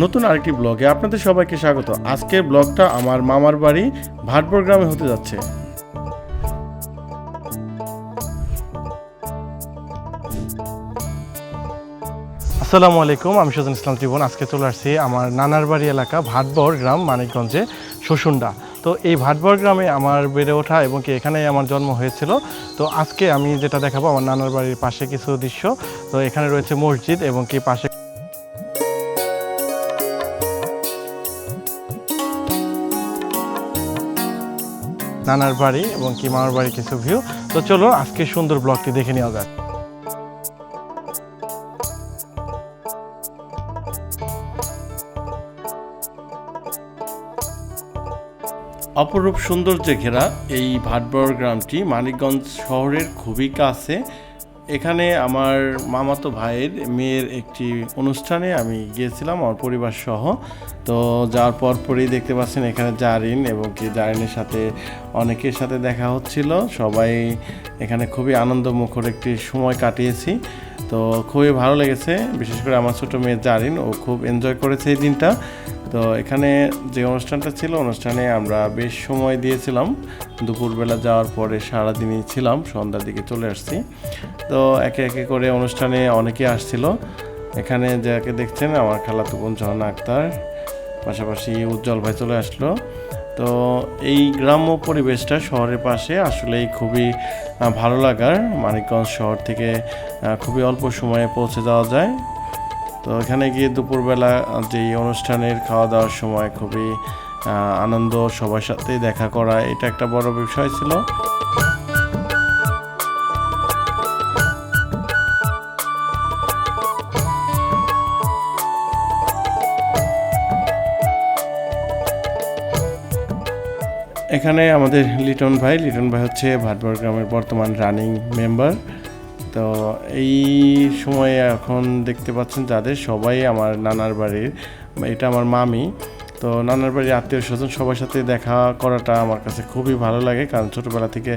নতুন আরেকটি ব্লগে আপনাদের সবাইকে স্বাগত। আজকের ব্লগটা আমার মামার বাড়ি ভাটপুর গ্রামে হতে যাচ্ছে। আসসালামু আলাইকুম, আমি সুজন ইসলাম ত্রিভুবন। আজকে চলে আসছি আমার নানার বাড়ি এলাকা ভাটবর গ্রাম মানিকগঞ্জে শশুন্ডা তো এই ভাটবর গ্রামে আমার বেড়ে ওঠা এবং কি এখানেই আমার জন্ম হয়েছিল। তো আজকে আমি যেটা দেখাবো আমার নানার বাড়ির পাশে কিছু দৃশ্য। তো এখানে রয়েছে মসজিদ এবং কি পাশে নানার বাড়ি এবং কি মামার বাড়ি কিছু ভিউ তো চলো আজকে সুন্দর ব্লগটি দেখে নেওয়া যাক। অপরূপ সৌন্দর্যে ঘেরা এই ভাটবর গ্রামটি মানিকগঞ্জ শহরের খুবই কাছে। এখানে আমার মামাতো ভাইয়ের মেয়ের একটি অনুষ্ঠানে আমি গিয়েছিলাম, আমার পরিবার সহ। তো যাওয়ার পর পরেই দেখতে পাচ্ছেন এখানে জারিন এবং কি জারিনের সাথে অনেকের সাথে দেখা হচ্ছিল। সবাই এখানে খুবই আনন্দমুখর একটি সময় কাটিয়েছি। তো খুবই ভালো লেগেছে, বিশেষ করে আমার ছোটো মেয়ে জারিন, ও খুব এনজয় করেছে এই দিনটা। তো এখানে যে অনুষ্ঠানটা ছিল, অনুষ্ঠানে আমরা বেশ সময় দিয়েছিলাম। দুপুরবেলা যাওয়ার পরে সারাদিনই ছিলাম, সন্ধ্যার দিকে চলে আসছি। তো একে একে করে অনুষ্ঠানে অনেকে আসছিল। এখানে যাকে দেখছেন, আমার খালাতো বোন ঝর্ণা আক্তার, পাশাপাশি উজ্জ্বল ভাই চলে আসলো। তো এই গ্রাম্য পরিবেশটা শহরের পাশে আসলেই খুবই ভালো লাগার। মানিকগঞ্জ শহর থেকে খুবই অল্প সময়ে পৌঁছে যাওয়া যায়। তো এখানে গিয়ে দুপুরবেলা যে অনুষ্ঠানের খাওয়া দাওয়ার সময় খুবই আনন্দ, সবার সাথে দেখা করা, এটা একটা বড় বিষয় ছিল। এখানে আমাদের লিটন ভাই লিটন ভাই হচ্ছে ভাটবর গ্রামের বর্তমান রানিং মেম্বার। তো এই সময়ে এখন দেখতে পাচ্ছেন যাদের সবাই আমার নানার বাড়ির, এটা আমার মামি। তো নানার বাড়ির আত্মীয় স্বজন সবার সাথে দেখা করাটা আমার কাছে খুবই ভালো লাগে, কারণ ছোটোবেলা থেকে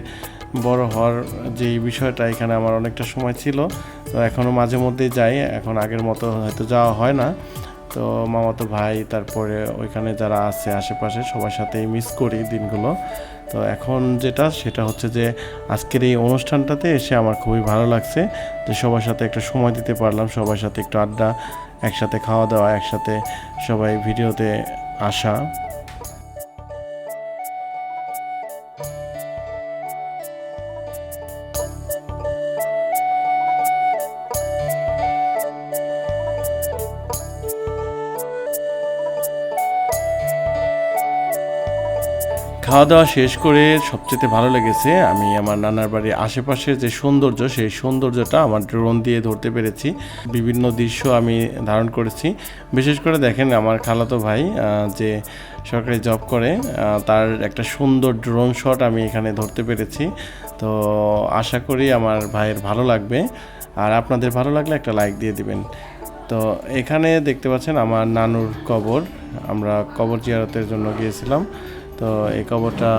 বড় হওয়ার যে বিষয়টা এখানে আমার অনেকটা সময় ছিল। তো এখনও মাঝে মধ্যেই যাই, এখন আগের মতো হয়তো যাওয়া হয় না। তো মামাতো ভাই, তারপরে ওইখানে যারা আছে আশেপাশে, সবার সাথেই মিস করি দিনগুলো। তো এখন যেটা, সেটা হচ্ছে যে, আজকের এই অনুষ্ঠানটাতে এসে আমার খুবই ভালো লাগছে যে, সবার সাথে একটা সময় দিতে পারলাম, সবার সাথে একটু আড্ডা, একসাথে খাওয়া দাওয়া, একসাথে সবাই ভিডিওতে আসা। খাওয়া দাওয়া শেষ করে সবচেয়ে ভালো লেগেছে, আমি আমার নানার বাড়ির আশেপাশের যে সৌন্দর্য, সেই সৌন্দর্যটা আমার ড্রোন দিয়ে ধরতে পেরেছি। বিভিন্ন দৃশ্য আমি ধারণ করেছি। বিশেষ করে দেখেন আমার খালাতো ভাই যে সরকারি জব করে তার একটা সুন্দর ড্রোন শট আমি এখানে ধরতে পেরেছি। তো আশা করি আমার ভাইয়ের ভালো লাগবে। আর আপনাদের ভালো লাগলে একটা লাইক দিয়ে দিবেন। তো এখানে দেখতে পাচ্ছেন আমার নানুর কবর। আমরা কবর জিয়ারতের জন্য গিয়েছিলাম। তো এই কবরটা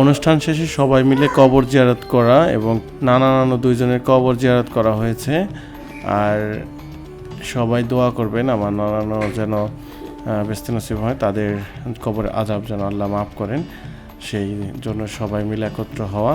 অনুষ্ঠান শেষে সবাই মিলে কবর জিয়ারত করা এবং নানা নানা দুইজনের কবর জিয়ারত করা হয়েছে। আর সবাই দোয়া করবেন, আমার নানানো যেন বেস্তি নসিব হয়, তাদের কবরে আজাব যেন আল্লাহ মাফ করেন। সেই জন্য সবাই মিলে একত্র হওয়া।